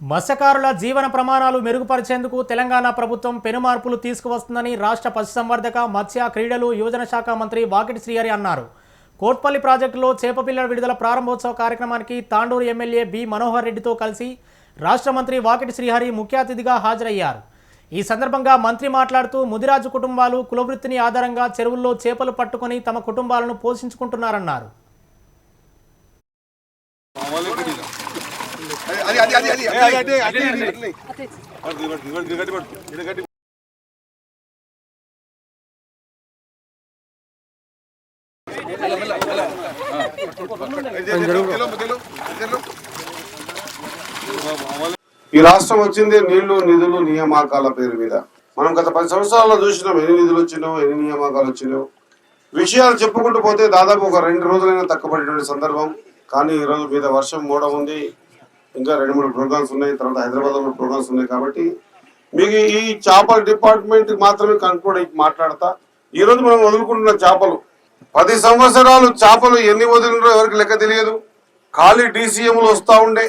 మత్స్యకారుల జీవన ప్రమాణాలు మెరుగుపరిచేందుకు తెలంగాణ ప్రభుత్వం పెనుమార్పులు తీసుకువస్తుందని రాష్ట్ర పశుసంవర్ధక మత్స్య క్రీడలు యువజన శాఖ మంత్రి వాకిటి శ్రీహరి అన్నారు. కోట్పల్లి ప్రాజెక్టులో చేపపిల్లల విడుదల ప్రారంభోత్సవ కార్యక్రమానికి తాండూరు ఎమ్మెల్యే బి మనోహర్ రెడ్డితో కలిసి రాష్ట్ర మంత్రి వాకిటి శ్రీహరి ముఖ్య అతిథిగా హాజరయ్యారు. ఈ సందర్భంగా మంత్రి మాట్లాడుతూ ముదిరాజు కుటుంబాలు కులవృత్తిని ఆధారంగా చెరువుల్లో చేపలు పట్టుకొని తమ కుటుంబాలను పోషించుకుంటున్నారన్నారు. అది అది అది అది. ఈ రాష్ట్రం వచ్చింది నీళ్ళు నిధులు నియామకాల పేరు మీద. మనం గత పది సంవత్సరాల్లో చూసినాం ఎన్ని నిధులు వచ్చినావు ఎన్ని నియామకాలు వచ్చినావు విషయాలు చెప్పుకుంటూ పోతే దాదాపు ఒక రెండు రోజులైనా తక్కువపడేటువంటి సందర్భం. కానీ ఈరోజు మీద వర్షం మూడ ఉంది. ఇంకా రెండు మూడు ప్రోగ్రామ్స్ ఉన్నాయి తర్వాత హైదరాబాద్లో ప్రోగ్రామ్స్ ఉన్నాయి కాబట్టి మీకు ఈ చేపల డిపార్ట్మెంట్ మాత్రమే కనుక్కోవడం మాట్లాడతా. ఈ రోజు మనం వదులుకుంటున్న చేపలు పది సంవత్సరాలు చేపలు ఎన్ని వదిలినో ఎవరికి లెక్క తెలియదు. ఖాళీ డీసీఎంలు వస్తూ ఉండే.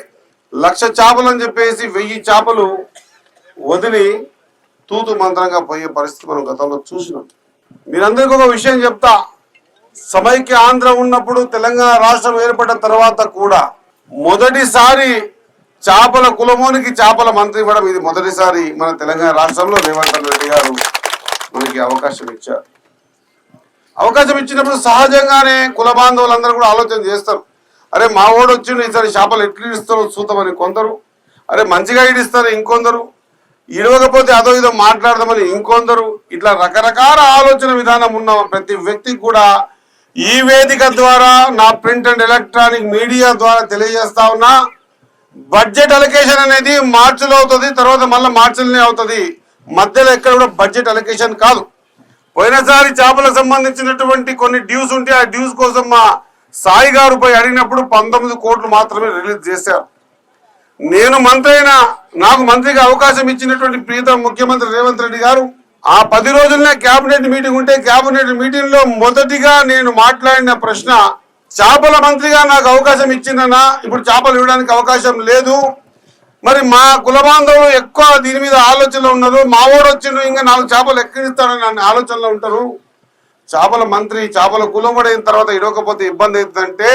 లక్ష చేపలు అని చెప్పేసి వెయ్యి చేపలు వదిలి తూతు మంత్రంగా పోయే పరిస్థితి మనం గతంలో చూసినాం. మీరందరికీ ఒక విషయం చెప్తా. సమైక్య ఆంధ్ర ఉన్నప్పుడు తెలంగాణ రాష్ట్రం ఏర్పడిన తర్వాత కూడా మొదటిసారి చేపల కులమోనికి చేపల మంత్రి ఇవ్వడం ఇది మొదటిసారి మన తెలంగాణ రాష్ట్రంలో రేవంత్ రెడ్డి గారు మనకి అవకాశం ఇచ్చారు. అవకాశం ఇచ్చినప్పుడు సహజంగానే కుల బాంధవులందరూ కూడా ఆలోచన చేస్తారు. అరే మా ఓడు వచ్చిండు ఈసారి చేపలు ఎట్లు ఇస్తారో చూద్దామని కొందరు. అరే మంచిగా ఇడిస్తారు ఇంకొందరు. ఇడవకపోతే అదో ఇదో మాట్లాడదామని ఇంకొందరు. ఇట్లా రకరకాల ఆలోచన విధానం ఉన్న ప్రతి వ్యక్తికి కూడా ఈ వేదిక ద్వారా నా ప్రింట్ అండ్ ఎలక్ట్రానిక్ మీడియా ద్వారా తెలియజేస్తా ఉన్నా బడ్జెట్ అలొకేషన్ అనేది మార్చిలో అవుతుంది తర్వాత మళ్ళీ మార్చిలోనే అవుతుంది. మధ్యలో ఎక్కడ కూడా బడ్జెట్ అలొకేషన్ కాదు. పోయినసారి చేపలకు సంబంధించినటువంటి కొన్ని డ్యూస్ ఉంటే ఆ డ్యూస్ కోసం మా సాయి గారు పోయి అడిగినప్పుడు పంతొమ్మిది కోట్లు మాత్రమే రిలీజ్ చేశారు. నేను మంత్రి అయినా నాకు మంత్రిగా అవకాశం ఇచ్చినటువంటి ప్రీతం ముఖ్యమంత్రి రేవంత్ రెడ్డి గారు ఆ పది రోజులనే కేబినెట్ మీటింగ్ ఉంటే కేబినెట్ మీటింగ్లో మొదటిగా నేను మాట్లాడిన ప్రశ్న చేపల మంత్రిగా నాకు అవకాశం ఇచ్చిందన్నా ఇప్పుడు చేపలు ఇవ్వడానికి అవకాశం లేదు. మరి మా కుల బాంధవులు ఎక్కువ దీని మీద ఆలోచనలో ఉన్నారు. మా ఊరు వచ్చిండు ఇంకా నాలుగు చేపలు ఎక్కిస్తాడని ఆలోచనలో ఉంటారు. చేపల మంత్రి చేపల కులం పడిన తర్వాత ఇడవకపోతే ఇబ్బంది అవుతుందంటే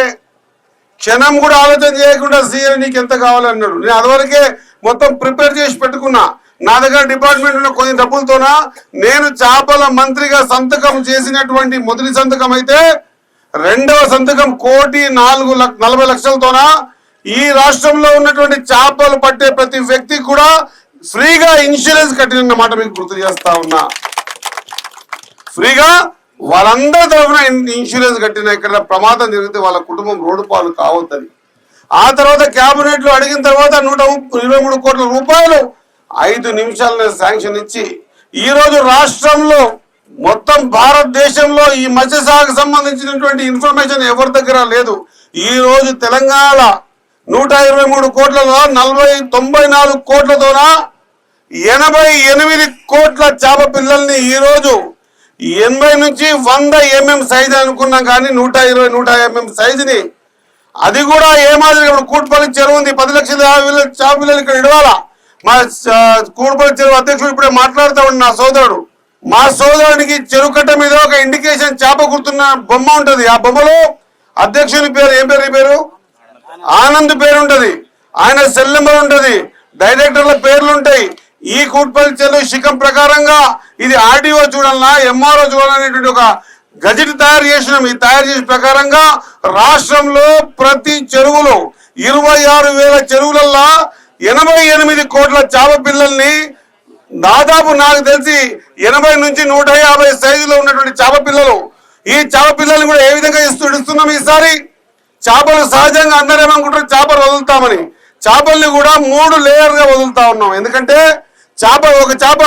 క్షణం కూడా ఆలోచన చేయకుండా సీఎం నీకు ఎంత కావాలన్నాడు. నేను అదివరకే మొత్తం ప్రిపేర్ చేసి పెట్టుకున్నా. నా దగ్గర డిపార్ట్మెంట్ ఉన్న కొన్ని డబ్బులతోన నేను చేపల మంత్రిగా సంతకం చేసినటువంటి మొదటి సంతకం అయితే రెండవ సంతకం కోటి నాలుగు లక్ష నలభై లక్షలతోనా ఈ రాష్ట్రంలో ఉన్నటువంటి చేపలు పట్టే ప్రతి వ్యక్తి కూడా ఫ్రీగా ఇన్సూరెన్స్ కట్టినమాట మీకు గుర్తు చేస్తా ఉన్నా. ఫ్రీగా వాళ్ళందరి తరఫున ఇన్సూరెన్స్ కట్టిన ఇక్కడ ప్రమాదం జరిగితే వాళ్ళ కుటుంబం రోడ్డు పాలు కావద్దని. ఆ తర్వాత క్యాబినెట్లో లో అడిగిన తర్వాత నూట ఇరవై మూడు కోట్ల రూపాయలు ఐదు నిమిషాలను శాంక్షన్ ఇచ్చి ఈరోజు రాష్ట్రంలో మొత్తం భారతదేశంలో ఈ మత్స్యశాఖకు సంబంధించినటువంటి ఇన్ఫర్మేషన్ ఎవరి దగ్గర లేదు. ఈరోజు తెలంగాణ నూట ఇరవై మూడు కోట్లతో నలభై తొంభై నాలుగు కోట్లతోన ఎనభై ఎనిమిది కోట్ల చేప పిల్లల్ని ఈరోజు ఎనభై నుంచి వంద ఎంఎం సైజ్ అనుకున్నాం కానీ నూట ఇరవై నూట ఎంఎం సైజుని అది కూడా ఏ మాదిరి ఇప్పుడు కూటుపల్లి చెరువు ఉంది. పది లక్షల యాభై వేల చేప పిల్లలు ఇక్కడ ఇడవాలా? మా ఆ, చెరువు అధ్యక్షుడు ఇప్పుడే మాట్లాడుతూ ఉండి నా సోదరుడు. మా సోదరునికి చెరువు కట్ట మీద ఒక ఇండికేషన్ చేప గుర్తున్న బొమ్మ ఉంటుంది. ఆ బొమ్మలో అధ్యక్షుని పేరు ఏం పేరు పేరు? ఆనంద్ పేరు ఉంటుంది ఆయన సెల్ నెంబర్ ఉంటుంది. డైరెక్టర్ల పేర్లు ఉంటాయి ఈ కూట్పల్లి చెరువు శిఖం ప్రకారంగా ఇది ఆర్డీఓ చూడాలన్నా ఎంఆర్ఓ చూడాలనేటువంటి ఒక గజెట్ తయారు చేసినాం. ఈ తయారు చేసిన ప్రకారంగా రాష్ట్రంలో ప్రతి చెరువులో ఇరవై ఆరు వేల చెరువులల్లా ఎనభై ఎనిమిది కోట్ల చేప పిల్లల్ని దాదాపు నాకు తెలిసి ఎనభై నుంచి నూట యాభై సైజులో ఉన్నటువంటి చేప పిల్లలు ఈ చేప పిల్లల్ని కూడా ఏ విధంగా ఇస్తూ ఇస్తున్నాం ఈసారి? చేపలు సహజంగా అందరేమనుకుంటారు చేపలు వదులుతామని. చేపల్ని కూడా మూడు లేయర్గా వదులుతా ఉన్నాం. ఎందుకంటే చేప ఒక చేప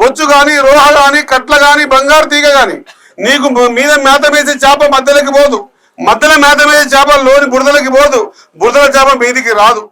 బొచ్చు కానీ రోహ కానీ కట్ల కానీ బంగారు తీగ కానీ నీకు మీద మేత వేసే చేప మధ్యలోకి పోదు. మధ్యలో మేత వేసే చేప లోని బురదలకి పోదు. బురదల చేప మీదికి రాదు.